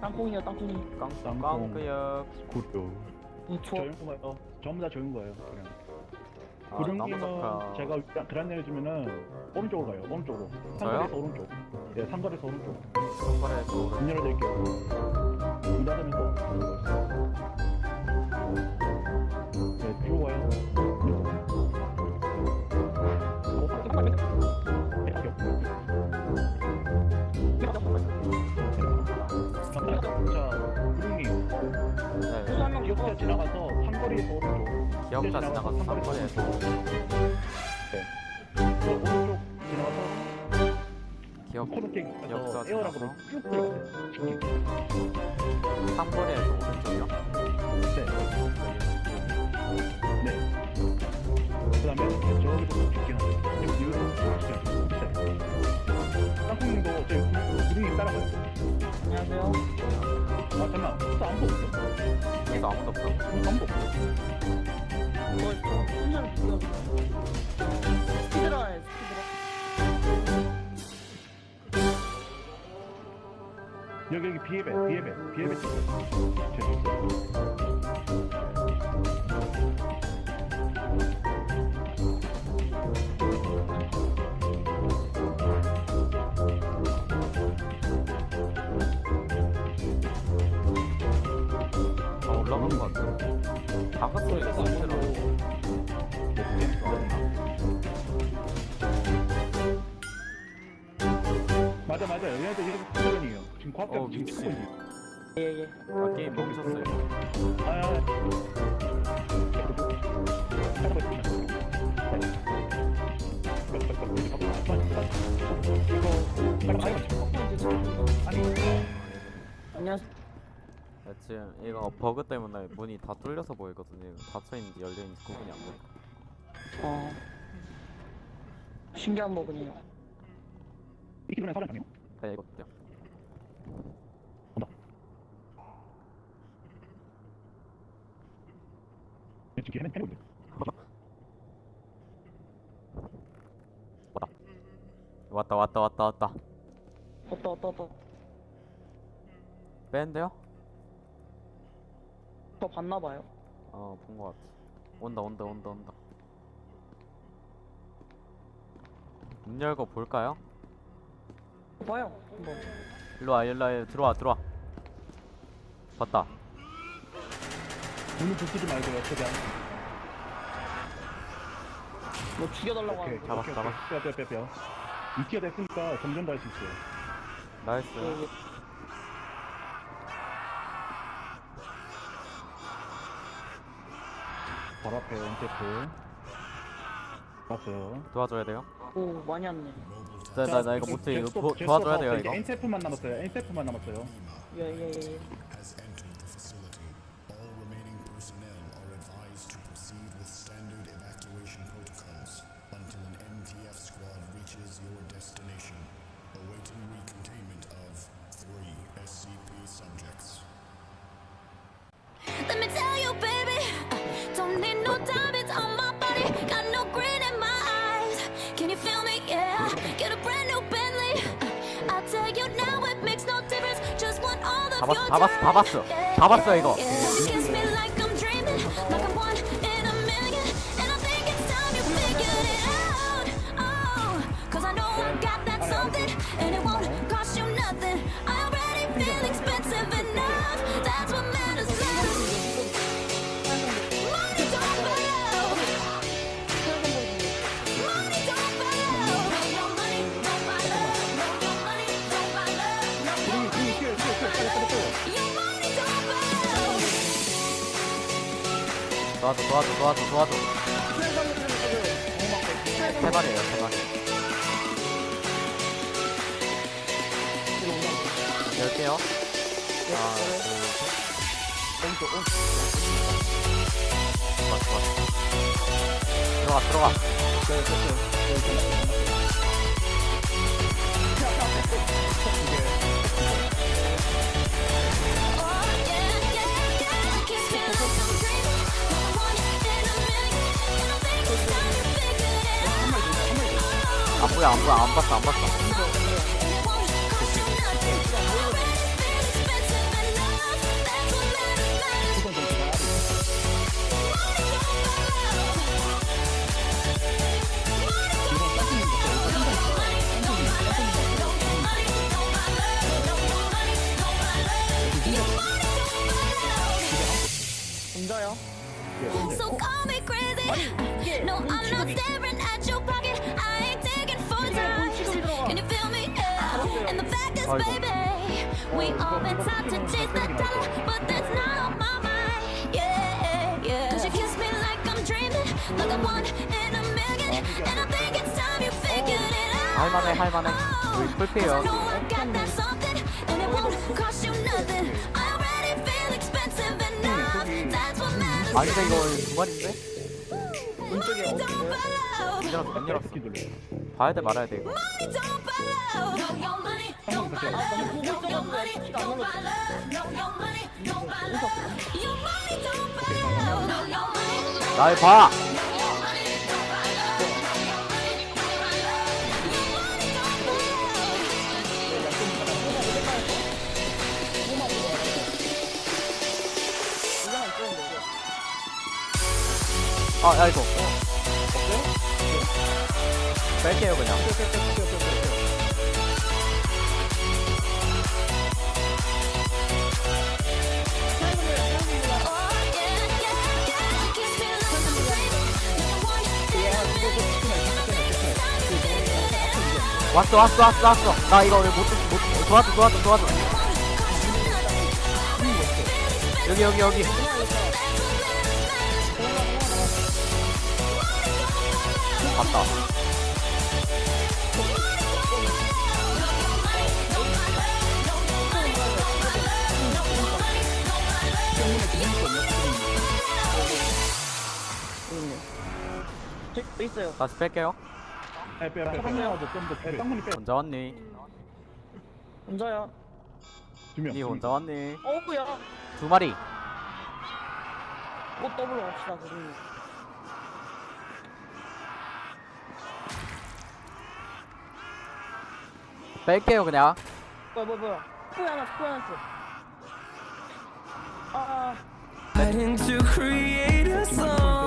땅콩이야 땅콩이 깡, 땅콩. 구도. 이 추워 조용 거예요. 전부 다 조용 거예요. 그냥. 아, 구름기는 나무젓가. 제가 일단 그란 내려주면은 오른쪽으로 가요. 오른쪽으로. 저요? 상거리에서 오른쪽. 네, 상거리에서 오른쪽. 손발에서 문 열어드릴게요. 기억자 지나가서 상거리에서 오른쪽. 기억자 지나가서 상거리에서 네. 그 오른쪽 지나가서 기억 코르텍에서 기억자 에어락으로 지나가서? 쭉 들어가세요. 상거리에서 오른쪽이요? 네. 네. 그 다음에 저기부터 죽긴. 여기 위로 죽긴. 네. 땅콩님도 저기 구름이 따라가요. 안녕하세요 아, 잠깐만. 또 아무도 없어. 여기서 아무도 없어. 아무도 없어. 뭐 혼자는 죽여 스피드러네 스피드러 여기, 여기 비에베, 비에베, 비에베 아, 올라간 것 같아. 바깥 소리가 들어. 맞아, 맞아. 얘네들 이렇게 크거든요. 지금 과학자 어, 지금 미치. 있네. 예예 아, 게임 멈췄어요. 아, 아, 아. 안녕하세요 네, 지금 이거 버그 때문에 문이 다 뚫려서 보이거든요. 이거 닫혀 있는지 열려 있는지 구분이 안 돼. 어 신기한 부분이에요 이 기분에 아니요? 네, 이거 어때요? 지금 해면 해보래. 왔다, 왔다, 왔다, 왔다. 왔다 왔다 왔다 뺀데요? 저 봤나봐요 어, 본 것 같아. 온다, 온다, 온다, 온다. 문 열고 볼까요? 봐요 한번 일로 와, 일로 와, 들어와, 들어와. 봤다. 문을 붙이지 말고요, 최대한. 뭐 죽여달라고 오케이, 하는 거 잡았어, 잡았어. 빼, 빼, 빼, 빼. 이티가 됐으니까 점점 더 할 수 있어요. 나이스. 바로 앞에 엔테프. 봤어요. 도와줘야 돼요. 오 많이 왔네 나, 나, 나 이거 못해. 이거 도, 도와줘야 돼요. 이거. 엔테프만 남았어요. 엔테프만 남았어요. 예예예 다 봤어, your 다 봤어, 다 time. 봤어. Yeah, 다 봤어, yeah, 이거. 도와줘, 도와줘, 도와줘, 도와줘. 세 마리에요, 세 마리. 열게요. 하나, 둘, 셋. 오른쪽, 오른쪽. 좋아, 좋아. 들어가, 들어가. 안 보여, 안 보여, 안 봤어, 안 봤어. 아이고. baby. We all been taught to chase the dollar, but that's not on my mind. Yeah, yeah. Cause you kiss me like I'm dreaming, like I'm one in a million. And I think it's time you figured it out. 할만해 할만해 우리 Cause I 풀피해요 know I got that something, and it won't cost you nothing. I already feel expensive enough. That's what matters. 아니 근데 이거 중간인데? 왼쪽에 Money 어디 don't follow. 문 열었어 문 열었어 스키 돌려. 봐야 돼 말아야 돼 이거. 날 봐! 아야 이거 뺄게요 그냥 Oh. 왔어 왔어 왔어 왔어 나 이거 왜 못 못, 도와줘 도와줘 도와줘 여기 여기 여기 갔다 있어요. 다시 뺄게요 빼, 빼, 빼. 좀더 빼. 쌍문이 빼. 혼자 왔니? 혼자야. 두 명. 니 혼자 왔니? 어우야. 두 마리 꽃 더블로 갑시다 그러면. 뺄게요 그냥 뭐야 뭐야 뭐야. 스포 하나 하나 있어. 아, 아. Fighting to create a song.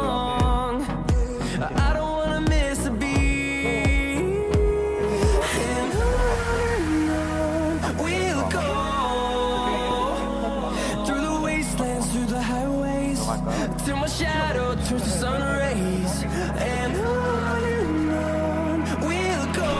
We'll go through the wastelands, through the highways, till my shadow turns to sun. And on and on we'll go.